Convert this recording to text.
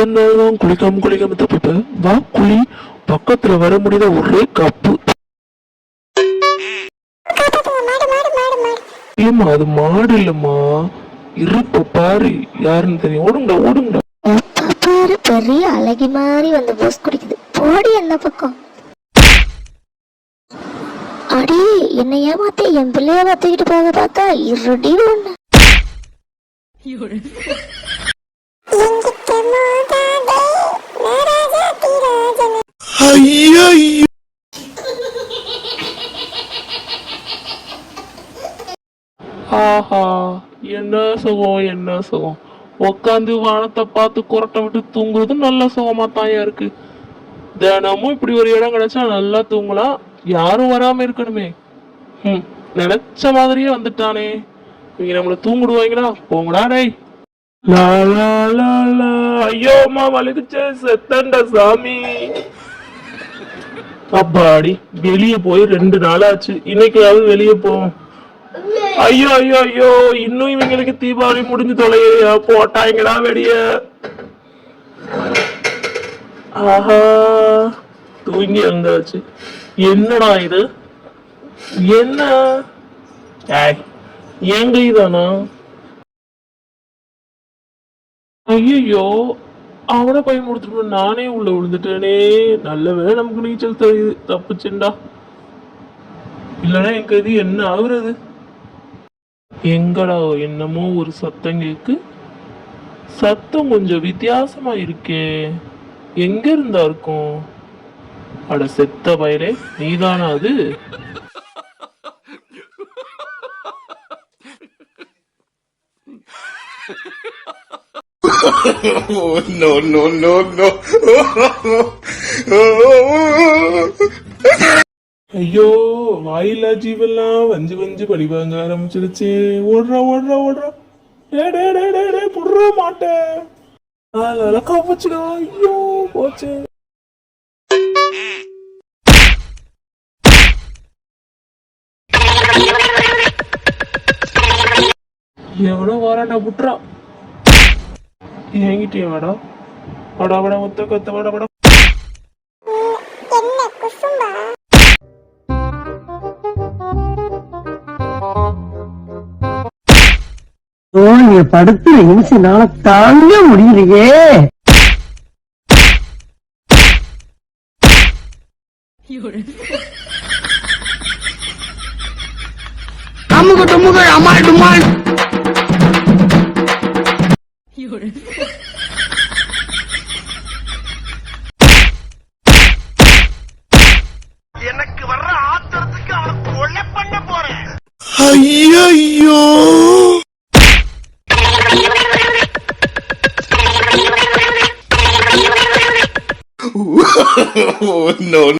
எத்தனை நாள் தான் குளிக்காம குளிக்காம தப்பிப்ப. வா குளி. பக்கத்துல வர முடியாத? ஒரே கப்பு. ஏம்மா அது மாடு இல்லம்மா. இருப்ப பாரு. யாருன்னு தெரியும். ஓடுங்கடா ஓடுங்கடா. பாரு பெரிய அழகி மாதிரி வந்து போஸ் குடிக்குது. போடி என்ன பக்கம். அடி என்னை ஏமாத்தி என் பிள்ளைய மாத்திக்கிட்டு போக பார்த்தா இருடி ஒண்ணு. ஐயோ ஆஹா என்ன சுகம் என்ன சுகம். உக்காந்து வானத்தை பார்த்து குரட்டை விட்டு தூங்குறது நல்ல சுகமா தாயா இருக்கு. தினமும் இப்படி ஒரு இடம் கிடைச்சா நல்லா தூங்கலாம் யாரும் வராம இருக்கணுமே. ம் நினைச்ச மாதிரியே வந்துட்டானே. இவங்க நம்மள தூங்கிடுவாங்களா? போங்கடா டேய். ஐயோ அம்மா வலிக்குச்சு. செத்தண்ட சாமி. அப்பாடி வெளிய போய் ரெண்டு நாள் ஆச்சு இன்னைக்காவது வெளிய போவோம். ஐயோ ஐயோ ஐயோ இன்னும் இவங்களுக்கு தீபாவளி முடிஞ்சு தொலையா போட்டாங்கடா வெடிய ஆஹா தூங்கி வந்தாச்சு என்னடா இது? என்ன? ஏங்க இதானா ஐயோ அவனை போய் முடிச்சுட்டு நானே உள்ள விழுந்துட்டேனே. நல்ல வேலை நமக்கு நீச்சல் தெரியுது தப்புச்சுண்டா. இல்லைன்னா என் கதி என்ன ஆகுறது? எங்கடா என்னமோ ஒரு சத்தம் கேக்கு. சத்தம் கொஞ்சம் வித்தியாசமா இருக்கே. எங்க இருந்தா இருக்கும்? அட செத்த பயிரே நீதானா அது? Oh, no, no, no, no. ஐயோ வாயில்லா ஜீவெல்லாம் வஞ்சு வஞ்சு பழி வாங்க ஆரம்பிச்சிருச்சு ஓடுறா ஓடுறா ஓடுறா டே டே டே டே டே புடுற மாட்டேன் அதெல்லாம் காப்பாச்சுடா ஐயோ போச்சு எவனோ வரான்டா புட்டுறான் என்கிட்டயே வாடா. வாடா வாடா ஒத்த கொத்த வாடா வாடா. என்ன குசும்பா? ஓ நீங்க படுத்துற நிமிஷம்னால தாங்க முடியலையே. அமுக டுமுக அமால் டுமால். ஐயோ Oh, no,